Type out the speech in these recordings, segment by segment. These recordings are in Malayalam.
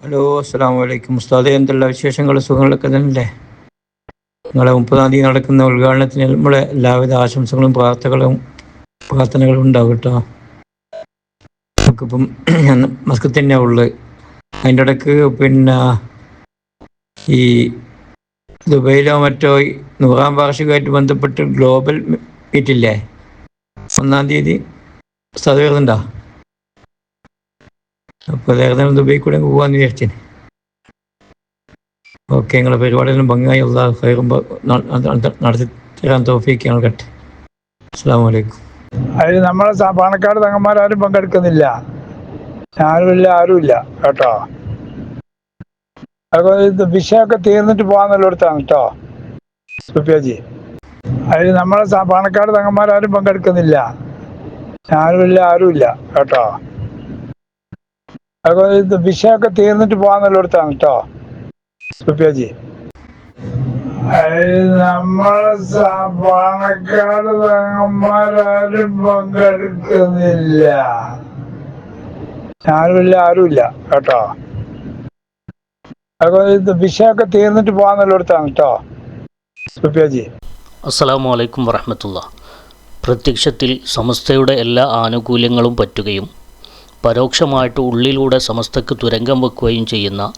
ഹലോ അസ്സാം വലൈക്കും ഉസ്താദെ എന്തുള്ള വിശേഷങ്ങൾ സുഖങ്ങളൊക്കെ തന്നെയല്ലേ? നിങ്ങളെ മുപ്പതാം തീയതി നടക്കുന്ന ഉദ്ഘാടനത്തിന് നമ്മളെ എല്ലാവിധ ആശംസകളും പ്രാർത്ഥനകളും പ്രാർത്ഥനകളും ഉണ്ടാവും കേട്ടോ. നമുക്കിപ്പം മസ്കത്ത് തന്നെയാണ് ഉള്ളത് അതിന്റെ ഇടയ്ക്ക് പിന്നെ ഈ ദുബൈയിലോ മറ്റോ നൂറാം വാർഷികമായിട്ട് ബന്ധപ്പെട്ട് ഗ്ലോബൽ മീറ്റില്ലേ? ഒന്നാം തീയതി. ഉസ്താദ് വരുന്നുണ്ടോ? അപ്പോൾ ദുബൈ കൂടെ പോകാമെന്ന് വിചാരിച്ചേനെ. ഓക്കെ നിങ്ങളെ പരിപാടികളും ഭംഗിയായി ഉള്ള കയറുമ്പോൾ നടത്തി തരാൻ തോഫിക്ക് നൽകട്ടെ അസ്സാം നമ്മളെ പാണക്കാട് തങ്ങന്മാരാരും പങ്കെടുക്കുന്നില്ല. ആരുമില്ല ആരുമില്ല കേട്ടോ? ഇത് വിഷയമൊക്കെ തീർന്നിട്ട് അടുത്താണ് കേട്ടോ? സുപ്യാജി അതിൽ നമ്മളെ പാണക്കാട് തങ്ങന്മാരാരും പങ്കെടുക്കുന്നില്ല. ആരുമില്ല ആരുമില്ല കേട്ടോ? അതുപോലെ ഇത് വിഷയമൊക്കെ തീർന്നിട്ട് പോകാന്നുള്ളിടത്താണ് കേട്ടോ സുപ്യാജി സ- പാണക്കാട് തങ്ങന്മാരാരും പങ്കെടുക്കുന്നില്ല. ആരുമില്ല ആരുമില്ല കേട്ടോ. അപ്പൊ ഇത് വിഷയമൊക്കെ തീർന്നിട്ട് പോകാന്നുള്ളിടത്താണ് കേട്ടോ സുപ്യാജി അസ്സലാമു അലൈക്കും വറഹമത്തുള്ള. പ്രത്യക്ഷത്തിൽ സമസ്തയുടെ എല്ലാ ആനുകൂല്യങ്ങളും പറ്റുകയും പരോക്ഷമായിട്ട് ഉള്ളിലൂടെ സമസ്തക്ക് തുരങ്കം വെക്കുകയും ചെയ്യുന്ന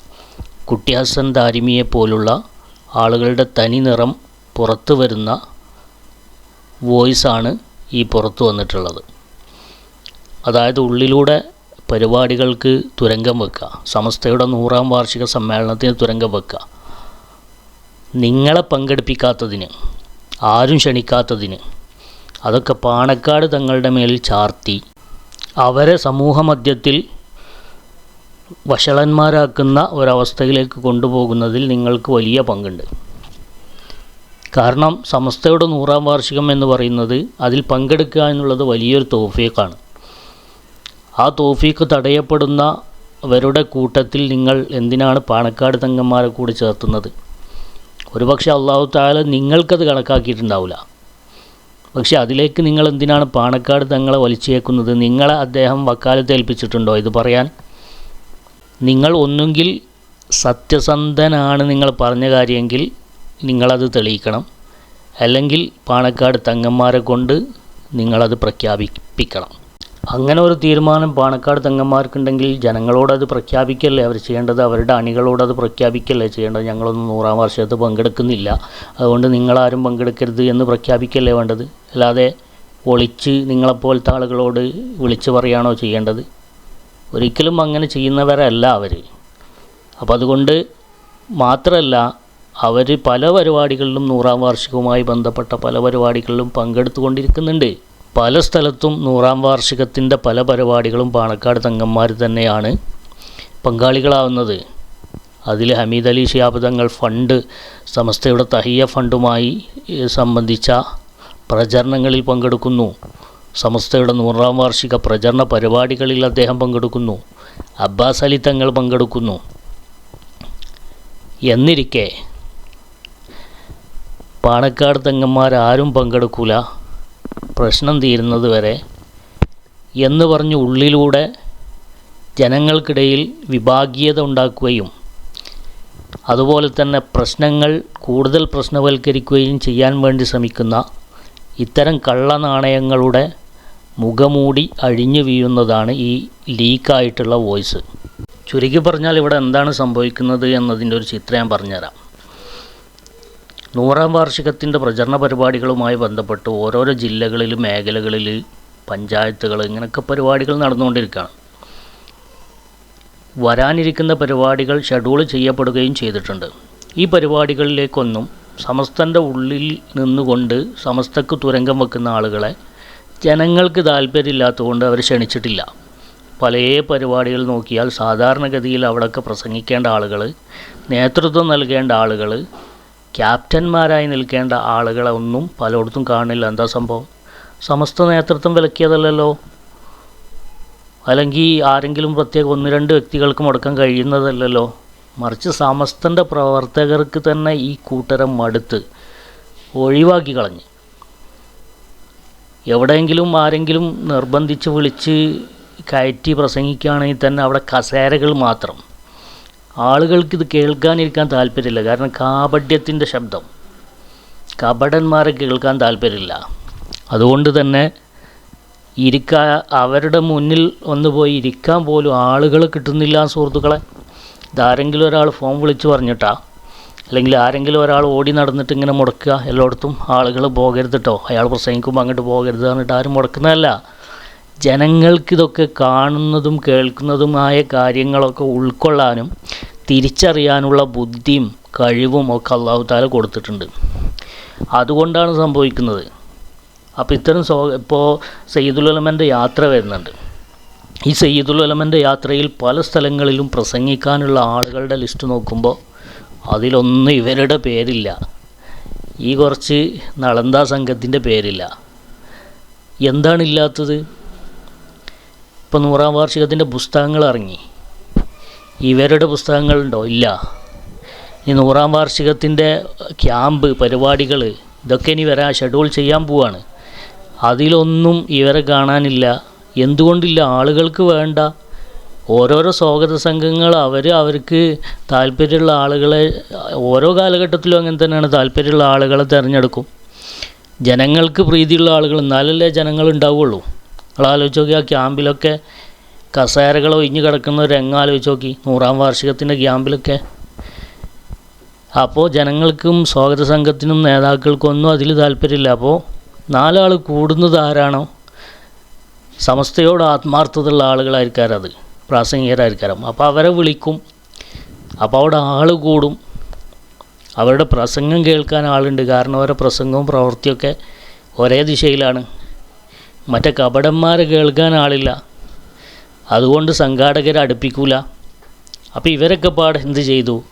കുട്ടിയാസൻ ദാരിമിയെ പോലുള്ള ആളുകളുടെ തനി നിറം പുറത്തു വരുന്ന വോയിസാണ് ഈ പുറത്തു വന്നിട്ടുള്ളത്. അതായത് ഉള്ളിലൂടെ പരിപാടികൾക്ക് തുരങ്കം വെക്കുക സമസ്തയുടെ നൂറാം വാർഷിക സമ്മേളനത്തിന് തുരങ്കം വെക്കുക. നിങ്ങളെ പങ്കെടുപ്പിക്കാത്തതിന് ആരും ക്ഷണിക്കാത്തതിന് അതൊക്കെ പാണക്കാട് തങ്ങളുടെ മേൽ ചാർത്തി അവരെ സമൂഹമധ്യത്തിൽ വഷളന്മാരാക്കുന്ന ഒരവസ്ഥയിലേക്ക് കൊണ്ടുപോകുന്നതിൽ നിങ്ങൾക്ക് വലിയ പങ്കുണ്ട്. കാരണം സമസ്തയുടെ നൂറാം വാർഷികം എന്ന് പറയുന്നത് അതിൽ പങ്കെടുക്കുക എന്നുള്ളത് വലിയൊരു തോഫീക്കാണ് ആ തോഫീക്ക് തടയപ്പെടുന്നവരുടെ കൂട്ടത്തിൽ നിങ്ങൾ എന്തിനാണ് പാണക്കാട് തങ്ങന്മാരെ കൂടി ചേർത്തുന്നത്? ഒരുപക്ഷെ അള്ളാഹു താല നിങ്ങൾക്കത് കണക്കാക്കിയിട്ടുണ്ടാവില്ല പക്ഷെ അതിലേക്ക് നിങ്ങൾ എന്തിനാണ് പാണക്കാട് തങ്ങളെ വലിച്ചേക്കുന്നത്? നിങ്ങളെ അദ്ദേഹം വക്കാലത്ത് ഏൽപ്പിച്ചിട്ടുണ്ടോ? ഇത് പറയാൻ. നിങ്ങൾ ഒന്നുകിൽ സത്യസന്ധനാണ് നിങ്ങൾ പറഞ്ഞ കാര്യമെങ്കിൽ നിങ്ങളത് തെളിയിക്കണം. അല്ലെങ്കിൽ പാണക്കാട് തങ്ങന്മാരെ കൊണ്ട് നിങ്ങളത് പ്രഖ്യാപിപ്പിക്കണം. അങ്ങനെ ഒരു തീരുമാനം പാണക്കാട് തങ്ങന്മാർക്കുണ്ടെങ്കിൽ ജനങ്ങളോടത് പ്രഖ്യാപിക്കല്ലേ? അവർ ചെയ്യേണ്ടത് അവരുടെ അണികളോടത് പ്രഖ്യാപിക്കല്ലേ ചെയ്യേണ്ടത്? ഞങ്ങളൊന്നും നൂറാം വർഷത്ത് പങ്കെടുക്കുന്നില്ല. അതുകൊണ്ട് നിങ്ങളാരും പങ്കെടുക്കരുത് എന്ന് പ്രഖ്യാപിക്കല്ലേ വേണ്ടത്? അല്ലാതെ ഒളിച്ച് നിങ്ങളെപ്പോലത്തെ ആളുകളോട് വിളിച്ചു പറയുകയാണോ ചെയ്യേണ്ടത്? ഒരിക്കലും അങ്ങനെ ചെയ്യുന്നവരല്ല അവർ അപ്പോൾ അതുകൊണ്ട് മാത്രമല്ല അവർ പല പരിപാടികളിലും നൂറാം വാർഷികവുമായി ബന്ധപ്പെട്ട പല പരിപാടികളിലും പങ്കെടുത്തുകൊണ്ടിരിക്കുന്നുണ്ട്. പല സ്ഥലത്തും നൂറാം വാർഷികത്തിന്റെ പല പരിപാടികളും പാണക്കാട് തങ്ങന്മാർ തന്നെയാണ് പങ്കാളികളാവുന്നത്. അതിൽ ഹമീദ് അലി ഷിയാബ് തങ്ങൾ ഫണ്ട് സമസ്തയുടെ തഹിയ ഫണ്ടുമായി സംബന്ധിച്ച പ്രചരണങ്ങളിൽ പങ്കെടുക്കുന്നു. സമസ്തയുടെ നൂറാം വാർഷിക പ്രചരണ പരിപാടികളിൽ അദ്ദേഹം പങ്കെടുക്കുന്നു. അബ്ബാസ് അലി തങ്ങൾ പങ്കെടുക്കുന്നു. എന്നിരിക്കെ പാണക്കാട് തങ്ങന്മാരാരും പങ്കെടുക്കൂല. പ്രശ്നം തീരുന്നത് വരെ എന്ന് പറഞ്ഞ് ഉള്ളിലൂടെ ജനങ്ങൾക്കിടയിൽ വിഭാഗീയത ഉണ്ടാക്കുകയും അതുപോലെ തന്നെ പ്രശ്നങ്ങൾ കൂടുതൽ പ്രശ്നവൽക്കരിക്കുകയും ചെയ്യാൻ വേണ്ടി ശ്രമിക്കുന്ന ഇത്തരം കള്ളനാണയങ്ങളുടെ മുഖമൂടി അഴിഞ്ഞു വീഴുന്നതാണ് ഈ ലീക്കായിട്ടുള്ള വോയിസ്. ചുരുക്കി പറഞ്ഞാൽ ഇവിടെ എന്താണ് സംഭവിക്കുന്നത് എന്നതിന്റെ ഒരു ചിത്രം ഞാൻ പറഞ്ഞുതരാം. നൂറാം വാർഷികത്തിന്റെ പ്രചരണ പരിപാടികളുമായി ബന്ധപ്പെട്ട് ഓരോരോ ജില്ലകളിൽ മേഖലകളിൽ പഞ്ചായത്തുകൾ ഇങ്ങനെയൊക്കെ പരിപാടികൾ നടന്നുകൊണ്ടിരിക്കുകയാണ്. വരാനിരിക്കുന്ന പരിപാടികൾ ഷെഡ്യൂൾ ചെയ്യപ്പെടുകയും ചെയ്തിട്ടുണ്ട്. ഈ പരിപാടികളിലേക്കൊന്നും സമസ്തന്റെ ഉള്ളിൽ നിന്നുകൊണ്ട് സമസ്തക്ക് തുരങ്കം വെക്കുന്ന ആളുകളെ ജനങ്ങൾക്ക് താല്പര്യമില്ലാത്തതുകൊണ്ട് അവർ ക്ഷണിച്ചിട്ടില്ല. പല പരിപാടികൾ നോക്കിയാൽ സാധാരണഗതിയിൽ അവിടെയൊക്കെ പ്രസംഗിക്കേണ്ട ആളുകൾ നേതൃത്വം നൽകേണ്ട ആളുകൾ ക്യാപ്റ്റന്മാരായി നിൽക്കേണ്ട ആളുകളെ ഒന്നും പലയിടത്തും കാണില്ല. എന്താ സംഭവം? സമസ്ത നേതൃത്വം വിലക്കിയതല്ലല്ലോ. അല്ലെങ്കിൽ ആരെങ്കിലും പ്രത്യേക ഒന്ന് രണ്ട് വ്യക്തികൾക്ക് മുടക്കാൻ കഴിയുന്നതല്ലല്ലോ. മറിച്ച് സമസ്തന്റെ പ്രവർത്തകർക്ക് തന്നെ ഈ കൂട്ടരം മടുത്ത് ഒഴിവാക്കി കളഞ്ഞ്. എവിടെയെങ്കിലും ആരെങ്കിലും നിർബന്ധിച്ച് വിളിച്ച് കയറ്റി പ്രസംഗിക്കുകയാണെങ്കിൽ തന്നെ അവിടെ കസേരകൾ മാത്രം. ആളുകൾക്ക് ഇത് കേൾക്കാനിരിക്കാൻ താല്പര്യമില്ല. കാരണം കാപഡ്യത്തിന്റെ ശബ്ദം. കപടന്മാരെ കേൾക്കാൻ താല്പര്യമില്ല. അതുകൊണ്ട് തന്നെ ഇരിക്കാൻ അവരുടെ മുന്നിൽ ഒന്ന് പോയി ഇരിക്കാൻ പോലും ആളുകൾ കിട്ടുന്നില്ല സുഹൃത്തുക്കളെ. ഇതാരെങ്കിലും ഒരാൾ ഫോൺ വിളിച്ച് പറഞ്ഞിട്ടാ? അല്ലെങ്കിൽ ആരെങ്കിലും ഒരാൾ ഓടി നടന്നിട്ട് ഇങ്ങനെ മുടക്കുക? എല്ലായിടത്തും ആളുകൾ പോകരുത് കേട്ടോ അയാൾ പ്രസംഗിക്കുമ്പോൾ അങ്ങോട്ട് പോകരുത് പറഞ്ഞിട്ട് ആരും മുടക്കുന്നതല്ല. ജനങ്ങൾക്കിതൊക്കെ കാണുന്നതും കേൾക്കുന്നതുമായ കാര്യങ്ങളൊക്കെ ഉൾക്കൊള്ളാനും തിരിച്ചറിയാനുള്ള ബുദ്ധിയും കഴിവും ഒക്കെ അള്ളാഹു താല കൊടുത്തിട്ടുണ്ട്. അതുകൊണ്ടാണ് സംഭവിക്കുന്നത്. അപ്പോൾ ഇത്തരം സോ ഇപ്പോൾ സയ്യിദുലമന്റെ യാത്ര വരുന്നുണ്ട്. ഈ സയ്യിദുലമന്റെ യാത്രയിൽ പല സ്ഥലങ്ങളിലും പ്രസംഗിക്കാനുള്ള ആളുകളുടെ ലിസ്റ്റ് നോക്കുമ്പോൾ അതിലൊന്നും ഇവരുടെ പേരില്ല. ഈ കുറച്ച് നളന്ത സംഘത്തിന്റെ പേരില്ല. എന്താണില്ലാത്തത്? ഇപ്പോൾ നൂറാം വാർഷികത്തിന്റെ പുസ്തകങ്ങൾ ഇറങ്ങി ഇവരുടെ പുസ്തകങ്ങളുണ്ടോ? ഇല്ല. ഈ നൂറാം വാർഷികത്തിന്റെ ക്യാമ്പ് പരിപാടികൾ ഇതൊക്കെ ഇനി വരാൻ ഷെഡ്യൂൾ ചെയ്യാൻ പോവാണ്. അതിലൊന്നും ഇവരെ കാണാനില്ല. എന്തുകൊണ്ടില്ല ആളുകൾക്ക് വേണ്ട. ഓരോരോ സ്വാഗത സംഘങ്ങൾ അവർ അവർക്ക് താല്പര്യമുള്ള ആളുകളെ ഓരോ കാലഘട്ടത്തിലും അങ്ങനെ തന്നെയാണ് താല്പര്യമുള്ള ആളുകളെ തിരഞ്ഞെടുക്കും. ജനങ്ങൾക്ക് പ്രീതിയുള്ള ആളുകൾ എന്നാലല്ലേ ജനങ്ങൾ ഉണ്ടാവുള്ളൂ. നിങ്ങളാലോചിച്ച് നോക്കി ആ ക്യാമ്പിലൊക്കെ കസേരകൾ ഒഴിഞ്ഞ് കിടക്കുന്ന രംഗം ആലോചിച്ച് നോക്കി. നൂറാം വാർഷികത്തിന്റെ ക്യാമ്പിലൊക്കെ. അപ്പോൾ ജനങ്ങൾക്കും സ്വാഗത സംഘത്തിനും നേതാക്കൾക്കൊന്നും അതിൽ താല്പര്യമില്ല. അപ്പോൾ നാലാൾ കൂടുന്നത് ആരാണോ? സമസ്തയോട് ആത്മാർത്ഥതയുള്ള ആളുകളായിരിക്കാം അത്. പ്രാസംഗികരായിരിക്കാം അപ്പോൾ അവരെ വിളിക്കും. അപ്പോൾ അവിടെ ആൾ കൂടും. അവരുടെ പ്രസംഗം കേൾക്കാൻ ആളുണ്ട്. കാരണം അവരുടെ പ്രസംഗവും പ്രവൃത്തിയൊക്കെ ഒരേ ദിശയിലാണ്. മറ്റേ കപടന്മാരെ കേൾക്കാൻ ആളില്ല. അതുകൊണ്ട് സംഘാടകരെ അടുപ്പിക്കൂല. അപ്പോൾ ഇവരൊക്കെ പാടെ എന്ത് ചെയ്തു?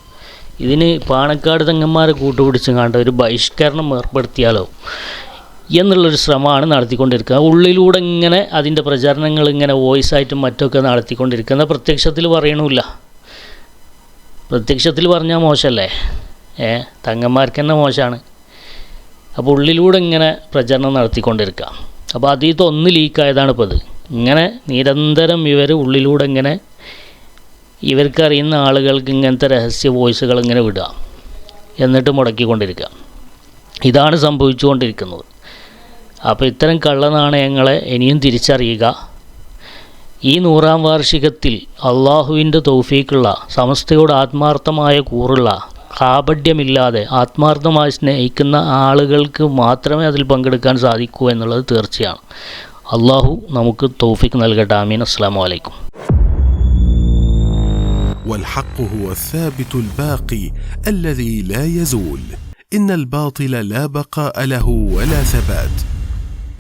ഇതിന് പാണക്കാട് തങ്ങന്മാരെ കൂട്ടുപിടിച്ചും കണ്ട ഒരു ബഹിഷ്കരണം ഏർപ്പെടുത്തിയാലോ? എന്നുള്ളൊരു ശ്രമമാണ് നടത്തിക്കൊണ്ടിരിക്കുക. ഉള്ളിലൂടെ ഇങ്ങനെ അതിന്റെ പ്രചരണങ്ങൾ ഇങ്ങനെ വോയിസ് ആയിട്ടും മറ്റൊക്കെ എന്നാൽ പ്രത്യക്ഷത്തിൽ പറയണമില്ല പ്രത്യക്ഷത്തിൽ പറഞ്ഞാൽ മോശമല്ലേ? ഏ തങ്ങന്മാർക്ക് തന്നെ മോശമാണ്. അപ്പോൾ ഉള്ളിലൂടെ ഇങ്ങനെ പ്രചരണം നടത്തിക്കൊണ്ടിരിക്കുക. അപ്പോൾ അതിൽ ഒന്ന് ലീക്കായതാണ് ഇപ്പോൾ ഇത്. ഇങ്ങനെ നിരന്തരം ഇവർ ഉള്ളിലൂടെ ഇങ്ങനെ ഇവർക്കറിയുന്ന ആളുകൾക്ക് ഇങ്ങനത്തെ രഹസ്യ വോയിസുകൾ ഇങ്ങനെ വിടുക. എന്നിട്ട് മുടക്കിക്കൊണ്ടിരിക്കുക. ഇതാണ് സംഭവിച്ചുകൊണ്ടിരിക്കുന്നത്. അപ്പോൾ ഇത്തരം കള്ളനാണയങ്ങളെ ഇനിയും തിരിച്ചറിയുക ഈ നൂറാം വാർഷികത്തിൽ അള്ളാഹുവിൻ്റെ തൗഫീക്കുള്ള സമസ്തയോട് ആത്മാർത്ഥമായ കൂറുള്ള കാപഡ്യമില്ലാതെ ആത്മാർത്ഥമായി സ്നേഹിക്കുന്ന ആളുകൾക്ക് മാത്രമേ അതിൽ പങ്കെടുക്കാൻ സാധിക്കൂ എന്നുള്ളത് തീർച്ചയാണ് അള്ളാഹു നമുക്ക് തൗഫീക്ക് നൽകട്ടെ ആമീൻ അസ്സാം വലൈക്കും والحق هو الثابت الباقي الذي لا يزول ان الباطل لا بقاء له ولا ثبات